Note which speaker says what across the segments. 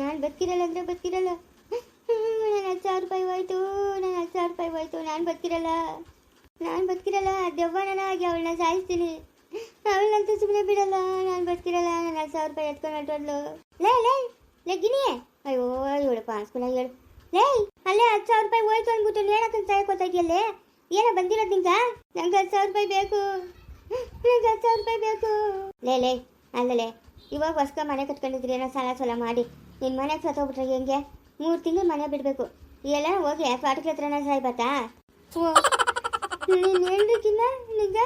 Speaker 1: ನಾನು ಬದುಕಿರಲ್ಲ ಅಂದರೆ ಬದುಕಿರಲ್ಲ ನನ್ನ ಹತ್ತು ಸಾವಿರ ರೂಪಾಯಿ ಹೋಯ್ತು ನನ್ನ ಹತ್ತು ಸಾವಿರ ರೂಪಾಯಿ ಹೋಯ್ತು, ನಾನು ಬದುಕಿರಲ್ಲ ನಾನು ಬದುಕಿರಲ್ಲ ನನಗೆ ಅವಳನ್ನ ಸಾಯಿಸ್ತೀನಿ. ಅವಳನ್ನಂತೂ ಸುಮ್ಮನೆ ಬಿಡಲ್ಲ, ನಾನು ಬದುಕಿರಲ್ಲ ನನ್ನ ಹತ್ತು ಸಾವಿರ ರೂಪಾಯಿ ಎತ್ಕೊಂಡು ಹೊರಟೋದ್ಲು. ಲೇ ಲೇ ಲೇ ಗಿನಿ ಅಯ್ಯೋ ಇವಳು ಪಾಸ್ಕೊಳ ಹೇಳು. ಲೇ, ಅಲ್ಲೇ ಹತ್ತು ಸಾವಿರ ರೂಪಾಯಿ ಹೋಯ್ತು ಅಂದ್ಬಿಟ್ಟು ಹೇಳಕ್ಕೆ ಅಂತ ಇದೆಯಲ್ಲೇ? ಏನೋ ಬಂದಿರೋದು ನಿಂಗ? ನಂಗೆ ಹತ್ತು ಸಾವಿರ ರೂಪಾಯಿ ಬೇಕು. ನಂಗೆ ಹತ್ತು ಸಾವಿರ ರೂಪಾಯಿ ಬೇಕು. ಲೇ ಲೇ ಅಲ್ಲಲೇ ಇವಾಗ ಹೊಸ್ಕ ಮನೆ ಕಟ್ಕೊಂಡಿದ್ರಿ, ಏನೋ ಸಾಲ ಸಾಲ ಮಾಡಿ. ನಿನ್ನ ಮನೆಗೆ ಸತ್ತೋಗ್ಬಿಟ್ರೆ ಹೆಂಗೆ? ಮೂರು ತಿಂಗಳು ಮನೆ ಬಿಡಬೇಕು. ಎಲ್ಲ ಹೋಗಿ ಪಾಟಿಗೆ ಹತ್ರನ ಸಾಯ್ಬತ್ತಾ ನೀನು ಹೇಳ್ಬೇಕಿನ್ನ ನಿಂಗ?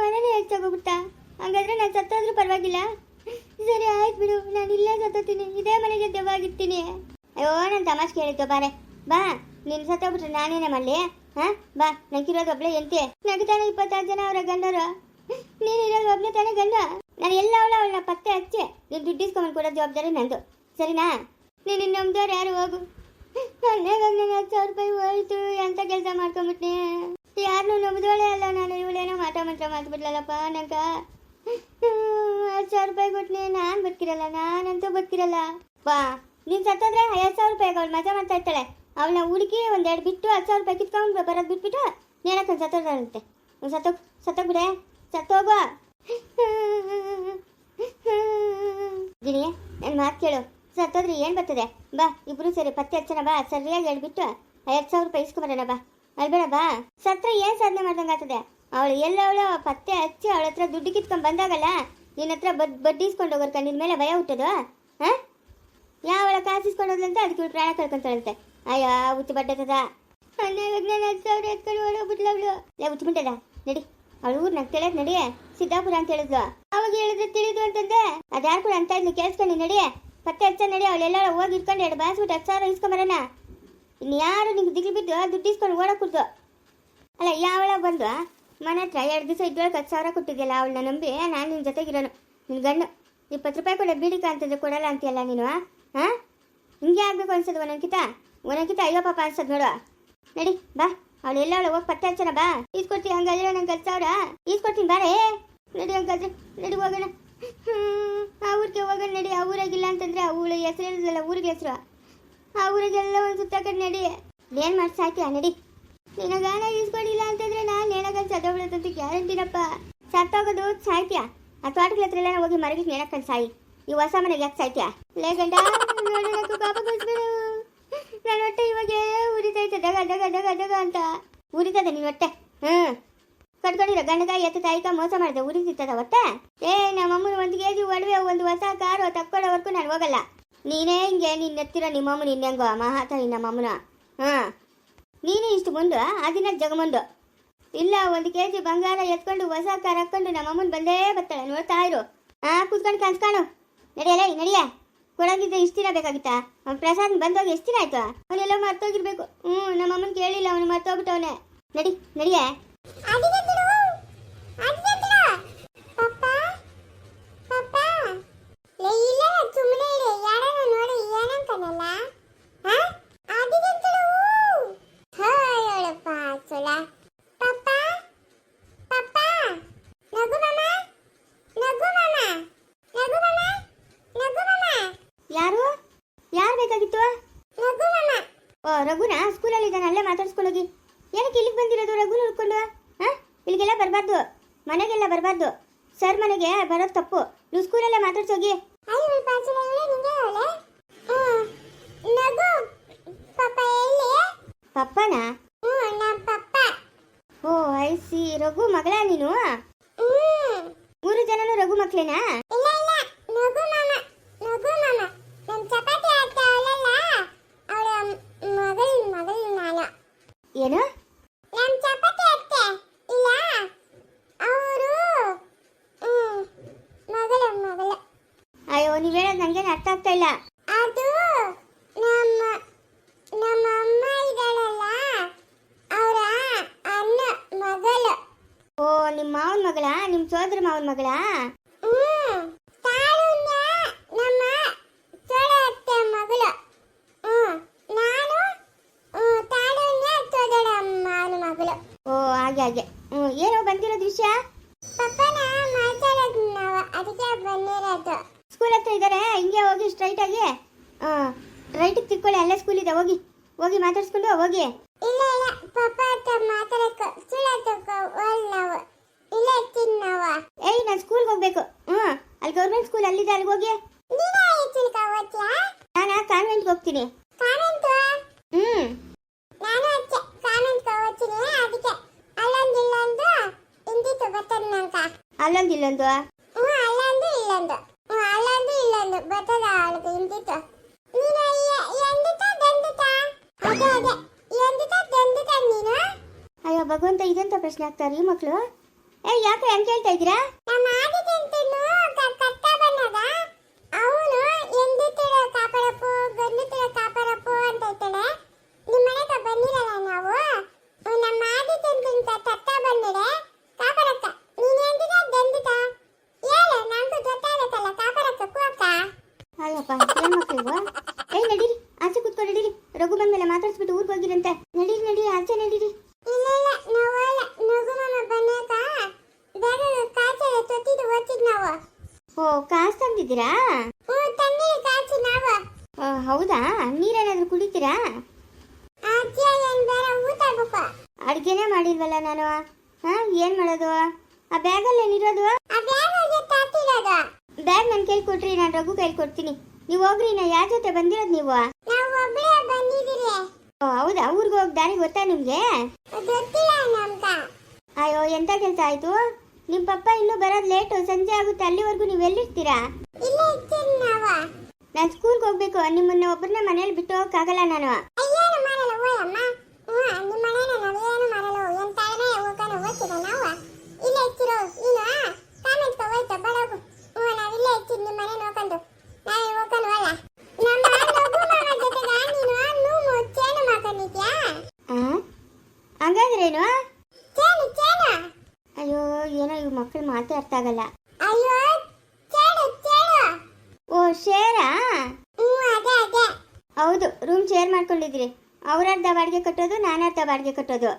Speaker 1: ಮನೆನೇ ಹೆಚ್ಚಾಗೋಗ್ಬಿಡ್ತಾ ಹಂಗಾದ್ರೆ ನಾನು ಸತ್ತೋದ್ರೂ ಪರವಾಗಿಲ್ಲ. ಸರಿ, ಆಯ್ತು ಬಿಡು. ನಾನು ಇಲ್ಲೇ ಸತ್ತೋತೀನಿ ಇದೇ ಮನೆಗೆ ದೆವ್ವಾಗಿರ್ತೀನಿ ಅಯ್ಯೋ, ನಾನು ತಮಾಷೆ ಕೇಳಿದ್ದು, ಬಾರೆ. ಬಾ, ನೀನು ಸತ್ತೋಗ್ಬಿಟ್ರೆ ನಾನೇನೇ ಮಾಡಲಿ? ಹಾ? ಬಾ, ನಂಗಿರೋದು ಒಬ್ಳೆ ಎಂತೆ ನಗತಾನೆ ಇಪ್ಪತ್ತಾರು ಜನ ಅವರ ಗಂಡರು. ನೀನು ಇರೋದು ಒಬ್ನೇ ತಾನೇ ಗಂಡ? ನಾನು ಎಲ್ಲ ಅವಳ ಅವಳನ್ನ ಪತ್ತೆ ಹಚ್ಚೆ ನೀನು ದುಡ್ಡು ಇಸ್ಕೊಂಬಂದು ಕೊಡೋ ಜವಾಬ್ದಾರಿ ನಂದು. ಸರಿನಾ? ನೀನು ನಮ್ದವ್ರು ಯಾರು ಹೋಗು? ನನ್ನ ಹತ್ತು ಸಾವಿರ ರೂಪಾಯಿ ಹೋಯ್ತು, ಎಂತ ಕೆಲಸ ಮಾಡ್ಕೊಂಬಿಟ್ನೆ? ಯಾರನ್ನೂ ನಂಬಿದವಳೆ ಅಲ್ಲ ನಾನು, ಇವಳೇನೋ ಮಾಟ ಮಂತ್ರ ಮಾತ್ಬಿಡ್ಲಲ್ಲಪ್ಪ ನಂಗ. ಹತ್ತು ಸಾವಿರ ರೂಪಾಯಿ ಕೊಟ್ನೆ ನಾನು ಬದುಕಿರಲ್ಲ, ನಾನಂತೂ ಬದುಕಿರಲ್ಲ. ಬಾ, ನೀನು ಸತ್ತಂದ್ರೆ ಐವತ್ತು ಸಾವಿರ ರೂಪಾಯಿ ಅವಳು ಮಜಾ ಮಾಡ್ತಾ ಇರ್ತಾಳೆ. ಅವಳನ್ನ ಹುಡುಕಿ ಒಂದೆರಡು ಬಿಟ್ಟು ಹತ್ತು ಸಾವಿರ ರೂಪಾಯಿ ಕಿತ್ಕೊಂಡು ಬರೋದು ಬಿಟ್ಬಿಟ್ಟು ನೇಣಕ್ಕೆ ಸತ್ತೋದಂತೆ ಸತ್ತೋಗ ಸತ್ತೋಗ್ಬಿಡೆ ಸತ್ತೋಗು. ಗಿಣಿ ನನ್ನ ಮಾತು ಕೇಳು. ಸತ್ತೋದ್ರೆ ಏನು ಬರ್ತದೆ? ಬಾ, ಇಬ್ರು ಸರಿ ಪತ್ತೆ ಹಚ್ಚನ ಬಾ. ಸರಿಯಾಗಿ ಹೇಳ್ಬಿಟ್ಟು ಐವತ್ತು ಸಾವಿರ ರೂಪಾಯಿ ಇಸ್ಕೊಂಬರೋಣ ಬಾ. ಅಲ್ಬೇಡ ಬಾ. ಸತ್ರ ಏನು ಸಾಧನೆ ಮಾಡ್ದಂಗೆ ಆಗ್ತದೆ? ಅವಳು ಎಲ್ಲ ಅವಳು ಪತ್ತೆ ಹಚ್ಚಿ ಅವಳ ಹತ್ರ ದುಡ್ಡು ಕಿತ್ಕೊಂಡು ಬಂದಾಗಲ್ಲ? ನಿನ್ನ ಹತ್ರ ಬಡ್, ಬಡ್ಡಿ ಇಸ್ಕೊಂಡು ಹೋಗೋರ್ಕ ನಿನ್ನ ಮೇಲೆ ಭಯ ಹುಟ್ಟೋದು ಹಾಂ ಯಾವಳ ಕಾಸು ಇಸ್ಕೊಂಡು ಅದಕ್ಕೆ ಇವಳು ಪ್ರಾಣ ಕಳ್ಕೊಂತಾಳಂತೆ. ಅಯ್ಯೋ ಹುಚ್ಚು ಬಡ್ಡದ ಹನ್ನೆರಡು ಹತ್ತು ಸಾವಿರ ಎತ್ಕೊಂಡು ಹೋಗ್ಬಿಟ್ಲವಳು ಲೇ, ಹುಚ್ಚು ಬಿಟ್ಟದ ನಡಿ. ಅವಳು ಊರ್ ನಂಗೆ ನಡಿಯೆ ನಡಿ. ಸಿದ್ದಾಪುರ ಅಂತ ಹೇಳಿದ್ಲು. ಅವಾಗ ಹೇಳಿದ್ರೆ ತಿಳಿದು ಅಂತಂದೆ. ಅದ್ಯಾರು ಕೂಡ ಅಂತ ಇದ್ನ ಕೇಳಿಸ್ಕೊಂಡು ನಡಿ. ಪತ್ತೆ ಹಚ್ಚ ನಡಿ ಅವಳೆಲ್ಲ ಹೋಗಿ ಇಟ್ಕೊಂಡು ಎರಡು ಬಾಸ್ಬಿಟ್ಟು ಹತ್ತು ಸಾವಿರ ಇಸ್ಕೊಂಬರೋಣ ಇನ್ನು ಯಾರು ನಿಂಗೆ ದಿಗ್ಲು ಬಿದ್ದು ದುಡ್ಡು ಇಸ್ಕೊಂಡು ಓಡೋಗ್ಬಿಡ್ತು ಅಲ್ಲ, ಯಾವಳ ಬಂದು ಮನೆ ಹತ್ರ ಎರಡು ದಿವಸ ಇದ್ದೊಳಗೆ ಹತ್ತು ಸಾವಿರ ಕೊಟ್ಟಿದ್ಯಲ್ಲ ಅವಳನ್ನ ನಂಬಿ ನಾನು ನಿನ್ನ ಜೊತೆಗಿರೋನು. ನಿನ್ನ ಗಂಡು, ಇಪ್ಪತ್ತು ರೂಪಾಯಿ ಕೂಡ ಬೀಡಿಕ ಅಂತಂದ್ರೆ ಕೊಡಲ್ಲ ಅಂತೀಯಲ್ಲ ನೀನು ಹಾಂ ಹಿಂಗೆ ಆಗಬೇಕು ಅನ್ಸೋದು ಒಂದೊಂದ್ಕಿತ ಒಂದೊಂದ್ಕಿತ ಅಯ್ಯೋ ಪಾಪ ಅನ್ಸೋದು ನೋಡು. ನಡಿ, ಬಾ. ಅವಳು ಎಲ್ಲ ಅವಳು ಹೋಗಿ ಪತ್ತೆ ಹಚ್ಚನ ಬಾ. ಈಸ್ಕೊಡ್ತೀನಿ, ಹಂಗಾದ್ರೆ ನಂಗೆ ಹತ್ತು ಸಾವಿರ ಈಸ್ಕೊಡ್ತೀನಿ, ಬಾರೇ. ನಡಿ ಹಂಗಾದ್ರೆ, ನಡಿ ಹೋಗೋಣ. ಆ ಊರಿಗೆ ಹೋಗೋಣ ನಡಿ. ಆ ಊರಾಗಿಲ್ಲ ಅಂತಂದ್ರೆ ಆ ಊರ ಹೆಸರು ಇಲ್ಲದಲ್ಲ ಊರಿಗೆ ಹೆಸರು. ಆ ಊರಿಗೆಲ್ಲ ಒಂದು ಸುತ್ತಕಡೆ ನಡಿ. ಏನ್ ಮಾಡಿ ನಡಿ. ನಿನ್ನ ಗಾನ ಈಸ್ಕೊಂಡಿಲ್ಲ ಅಂತಂದ್ರೆ ನಾನು ಏನಾಗಲ್ಲ ಸತ್ತೋಗ್ಬಿಡತ್ತಂತ ಗ್ಯಾರಂಟಿನಪ್ಪ ಸತ್ತೋಗೋದು ಸಾಯ್ತ್ಯಾ? ಆ ತೋಟಗಳ ಹತ್ರ ಎಲ್ಲ ಹೋಗಿ ಮರಗಿ ನೇಣಕ್ಕಂಡು ಸಾಯಿ? ಈ ಹೊಸ ಮನೆಗೆ ಯಾಕೆ ಸಾಯ್ತ್ಯಾ? ಲೇ ಗಂಡ ಪಾಪ ನನ್ನ ಹೊಟ್ಟೆ ಇವಾಗ ಉರಿತೈತೆ. ದಗ ದಗ ದಗ ದಗ ಅಂತ. ಉರಿತದೆ ನಿನ್ನ ಹೊಟ್ಟೆ. ಹ್ಮ್. ಕಟ್ಕೊಂಡಿರೋ ಗಂಡಗ ಎತ್ತ ತಾಯಿಕ ಮೋಸ ಮಾಡಿದೆ. ಉರಿತಿತ್ತದ ಹೊಟ್ಟೆ? ಏ ನಮ್ಮಮ್ಮನ ಒಂದು ಕೆ ಜಿ ಒಡವೆ, ಒಂದು ಹೊಸ ಕಾರು, ತಕ್ಕೊಳ್ಳೋವರೆಗೂ ನಾನು ಹೋಗಲ್ಲ. ನೀನೇ ಹಿಂಗೆ ನಿನ್ನ ಎತ್ತಿರೋ ನಿಮ್ಮಮ್ಮ ನಿನ್ನಂಗೋ ಮಹಾತಾಯಿ ನಮ್ಮಮ್ಮನ ಹಾಂ ನೀನೇ ಇಷ್ಟು ಮುಂದು? ಆ ದಿನ ಜಗಮುಂದು ಇಲ್ಲ, ಒಂದು ಕೆ ಜಿ ಬಂಗಾರ ಎತ್ಕೊಂಡು, ಹೊಸ ಕಾರ್ ಹಾಕೊಂಡು ನಮ್ಮಮ್ಮನ ಬಂದೇ ಬರ್ತಾಳೆ. ನೋಡ್ತಾ ಇರು. ಹಾ ಕೂತ್ಕೊಂಡು ಕನ್ಸ್ಕಾಣು ನಡಿಯಲ್ಲ ನಡಿಯ. ಕೊಡೋಗಿದ್ದ ಇಷ್ಟು ದಿನ ಬೇಕಾಗಿತ್ತಾ? ಅವ್ನು ಪ್ರಸಾದ್ ಬಂದೋಗಿ ಎಷ್ಟು ದಿನ ಆಯ್ತು? ಅವನೆಲ್ಲ ಮರ್ತೋಗಿರ್ಬೇಕು. ಹ್ಞೂ ನಮ್ಮಮ್ಮನ ಕೇಳಿಲ್ಲ, ಅವನು ಮರ್ತೋಗ್ಬಿಟ್ಟವನೆ. ನಡಿ, ನಡಿಯೇ ಯಾರು ಯಾರು ಬೇಕಾಗಿತ್ತು ಓ ರಘುನಾ ಸ್ಕೂಲಲ್ಲಿ ಇದ್ದಾನೆ ಅಲ್ಲೇ ಮಾತಾಡ್ಸ್ಕೊಳ್ಳೋಗಿ ಏನಕ್ಕೆ ಇಲ್ಲಿಗೆ ಬಂದಿರೋದು ರಘು ನೋಡ್ಕೊಂಡು ಹಾಂ? ಇಲ್ಲಿಗೆಲ್ಲ ಬರಬಾರ್ದು. ಮನೆಗೆಲ್ಲ ಬರಬಾರ್ದು. ಸರ್ ಮನೆಗೆ ಬರೋದು ತಪ್ಪು. ನೀವು ಸ್ಕೂಲಲ್ಲೇ ಮಾತಾಡ್ಸೋಗಿ ಪಪ್ಪನಾ? ಓ ಐ ಸಿ ರಘು ಮಗಳ ನೀನು? ಮೂರು ಜನನು ರಘು ಮಕ್ಳೇನಾ? ನೀವು ಹೇಳೋದು ಅರ್ಥ ಆಗ್ತಾ ಇಲ್ಲ.
Speaker 2: ಅದು ನಮ್ಮ ನಮ್ಮ ಅಮ್ಮ ಇದ್ದಾಳಲ್ಲ ಅವರ ಅಣ್ಣ ಮಗಳು.
Speaker 1: ಓ ನಿಮ್ಮ ಮಾವನ ಮಗಳ? ನಿಮ್ಮ ಸೋದರ ಮಾವನ ಮಗಳ?
Speaker 2: ಹ್ಮ್ ತಾರುಣ್ಯ ನಮ್ಮ ಸೊಳೆ ಅತ್ತೆ ಮಗಳು. ಹ್ಮ್ ನಾನು ಹ್ಮ್, ತಾರುಣ್ಯ ಸೊದಡ ಅಮ್ಮನ ಮಗಳು.
Speaker 1: ಓ ಹಾಗೆ ಹಾಗೆ. ಹ್ಞೂ ಏನೋ ಬಂದಿರೋದು ವಿಷಯ
Speaker 2: ಪಪ್ಪನ ಮಾತಾಡೋದು ನಾವು ಅದಕ್ಕೆ ಬಂದಿರೋದು
Speaker 1: ಸ್ಕೂಲ್ ಹತ್ರ ಇದ್ದಾರೆ ಹಿಂಗೆ ಸ್ಟ್ರೈಟಾಗಿ ಹಾಂ ರೈಟ್ ತಿಕ್ಕೊಳ್ಳಿ ಅಲ್ಲೇ ಸ್ಕೂಲ್ ಇದೆ ಹೋಗಿ ಹೋಗಿ ಮಾತಾಡ್ಸ್ಕೊಂಡು ಹೋಗಿ.
Speaker 2: ಇಲ್ಲ ಇಲ್ಲ ಪಾಪ ಹತ್ರ ಮಾತಾಡಕ್ಕ ಸುಳ್ಳಾತಕ್ಕ ನಾವು. ಇಲ್ಲ ತಿನ್ನವ ನಾವು.
Speaker 1: ಏಯ್ ನಾನು ಸ್ಕೂಲ್ಗೆ ಹೋಗ್ಬೇಕು. ಹ್ಞೂ ಅಲ್ಲಿ ಗೌರ್ಮೆಂಟ್ ಸ್ಕೂಲ್ ಅಲ್ಲಿದೆ ಅಲ್ಲಿಗೆ ಹೋಗಿ.
Speaker 2: ನೀನ
Speaker 1: ಕಾನ್ವೆಂಟ್ಗೆ ಹೋಗ್ತೀನಿ. ಹ್ಞೂ
Speaker 2: ನಾನು ಕಾಮೆಂಟ್ ಓದ್ತೀನಿ ಅದಕ್ಕೆ ಅಲ್ಲೊಂದು ಇಲ್ಲೊಂದು ಹಿಂದಿತ್ತು ಬರ್ತದೆ ನಂಕ
Speaker 1: ಅಲ್ಲೊಂದು ಇಲ್ಲೊಂದು
Speaker 2: ಹ್ಞೂ ಅಲ್ಲೊಂದು ಇಲ್ಲೊಂದು ಹ್ಞೂ ಅಲ್ಲೊಂದು ಇಲ್ಲೊಂದು ಬರ್ತದ ಅವಳಿಗೆ ಹಿಂದಿತ್ತು ನೀನು ಎಂದಿತ ದಂದಿತ ಅದೇ ಅದೇ ಎಂದಿತ ದಂದಿತ ನೀನು
Speaker 1: ಅಯ್ಯೋ ಭಗವಂತ ಇದೆಂತ ಪ್ರಶ್ನೆ ಆಗ್ತಾರೆ ಈ ಮಕ್ಕಳು ಏ ಯಾಕೆ ಹೆಂಗ್ ಕೇಳ್ತಾ ಇದ್ದೀರಾ?
Speaker 2: ನಮ್ಮ ಏನ್ ಕಟ್ಟ ಬನ್ನದ ಅವನು ಎಂದಿತ್ತಿರ ಕಾಪಾಡಪ್ಪು ಗಂದಿತ್ತಿರ ಕಾಪಾಡಪ್ಪು ಅಂತ ಹೇಳ್ತಾಳೆ ನಿಮ್ಮ ಮನೆಗೆ ಬಂದಿರಲ್ಲ ನಾವು ಅವ್ನು ನಮ್ಮ ಆದಿತ್ಯಂತನ ತತ್ತ ಬಂದಿದೆ ಕಾಪಾಡಕ್ಕ ನೀನು ಎಂದಿದ ದಂದಿತ ಹೇಳು ನಂಗೂ ಗೊತ್ತಾಗಬೇಕಲ್ಲ ಕಾಪಾಡಕ್ಕ ಕೂಕ
Speaker 1: ಅಯ್ಯಪ್ಪ ಏನ್ ಮಕ್ಳು ಇವು ಏಯ್ ನಡೀರಿ ಆಚೆ ಕೂತ್ಕೊಂಡು ನಡೀರಿ ರಘು ಬಂದ್ಮೇಲೆ ಮಾತಾಡ್ಸ್ಬಿಟ್ಟು ಊರಿಗೆ ಹೋಗಿರಂತೆ ನಡೀರಿ ನಡೀರಿ ಆಚೆ ನಡೀರಿ
Speaker 2: ಇಲ್ಲ ಇಲ್ಲ ನಾವಲ್ಲ ನಗು ಮಾಮ ಬಂದಾಗ ಬೇಗ ಕಾಚೆ ತೊತ್ತಿದ್ದು ಓದ್ತಿದ್ ನಾವು
Speaker 1: ಓ ಕಾಸು ತಂದಿದ್ದೀರಾ
Speaker 2: ಹ್ಞೂ ತಣ್ಣೀರು ಕಾಚಿ ನಾವು
Speaker 1: ಓ, ಹೌದಾ? ನೀರೇನಾದ್ರೂ ಕುಡಿತೀರಾ? ಅಡ್ಗೆನೇ ಮಾಡಿಲ್ವಲ್ಲ ನಾನು? ಏನ್ ಮಾಡೋದು? ಆ
Speaker 2: ಬ್ಯಾಗ್ ಅಲ್ಲಿ ಏನಿರೋದು
Speaker 1: ಬ್ಯಾಗ್ ನಾನು ಕೈಲಿ ಕೊಟ್ರಿ, ನಾನು ರಘು ಕೈಲಿ ಕೊಡ್ತೀನಿ. ನೀವು ಹೋಗ್ರಿ ನಾ ಯಾರ ಜೊತೆ ಬಂದಿರೋದು ನೀವು? ಹೌದಾ? ಊರಿಗೆ ಹೋಗಿ ದಾರಿ ಗೊತ್ತಾ ನಿಮ್ಗೆ? ಅಯ್ಯೋ, ಎಂತ ಕೆಲಸ ಆಯ್ತು? ನಿಮ್ಮ ಪಪ್ಪ ಇನ್ನೂ ಬರೋದು ಲೇಟು ಸಂಜೆ ಆಗುತ್ತೆ, ಅಲ್ಲಿವರೆಗೂ ನೀವು ಎಲ್ಲಿರ್ತೀರಾ? ನಾನು ಸ್ಕೂಲ್ಗೆ ಹೋಗ್ಬೇಕು. ನಿಮ್ಮನ್ನ ಒಬ್ಬರನ್ನ ಮನೇಲಿ ಬಿಟ್ಟು ಹೋಗಕ್ಕಾಗಲ್ಲ ನಾನು. ಹಂಗಾದ್ರೇನು? ಅಯ್ಯೋ ಏನೋ ಇವ್ ಮಕ್ಳು ಮಾತೇ ಅರ್ಥ ಆಗಲ್ಲ.
Speaker 2: ಅಯ್ಯೋ
Speaker 1: ಓ ಶೇರಾ? ಹೌದು ರೂಮ್ ಶೇರ್ ಮಾಡ್ಕೊಂಡಿದ್ರಿ. ಅವ್ರರ್ಧ ಬಾಡಿಗೆ ಕಟ್ಟೋದು ನಾನರ್ಧ ಬಾಡಿಗೆ ಕಟ್ಟೋದು.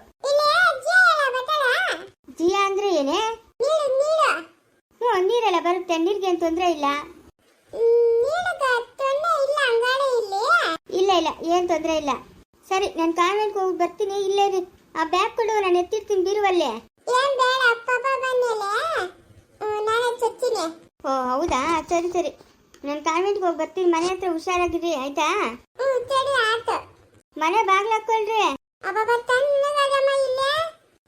Speaker 1: ಜಿಯಾ ಅಂದ್ರೆ ಏನೇ? ಹ್ಞೂ ನೀರೆಲ್ಲ ಬರುತ್ತೆ ನೀರಿಗೆ ಏನು ತೊಂದರೆ ಇಲ್ಲ?
Speaker 2: ಇಲ್ಲ ಇಲ್ಲಿ.
Speaker 1: ಇಲ್ಲ ಇಲ್ಲ ಏನು ತೊಂದರೆ ಇಲ್ಲ. ಸರಿ ನಾನು ಕಾನ್ವೆಂಟ್ಗೆ ಹೋಗಿ ಬರ್ತೀನಿ ಇಲ್ಲೇ ರೀ ಆ ಬ್ಯಾಗ್ ಕೊಡು ನಾನು ಎತ್ತಿರ್ತೀನಿ ಬೀರುವಲ್ಲೇ. ಓ ಹೌದಾ? ಸರಿ ಸರಿ. ನನ್ನ ಕಾನ್ವೆಂಟ್ಗೆ ಹೋಗಿ ಬರ್ತೀನಿ. ಮನೆ ಹತ್ರ ಹುಷಾರಾಗಿರಿ ಆಯ್ತಾ?
Speaker 2: ಹ್ಮ್ ಸರಿ ಆಯ್ತು.
Speaker 1: ಮನೆ ಬಾಗ್ಲ ಹಾಕೊಳ್ರಿ
Speaker 2: ಅಬ್ಬಬ್ಬ ತಣ್ಣಗದಮ್ಮ ಇಲ್ಲೇ?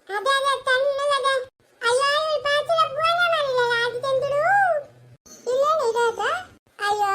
Speaker 2: ಅದೇ ಅದೇ ತಣ್ಣಗದ ಅಯ್ಯೋ ಇವಳು ಅಯ್ಯೋ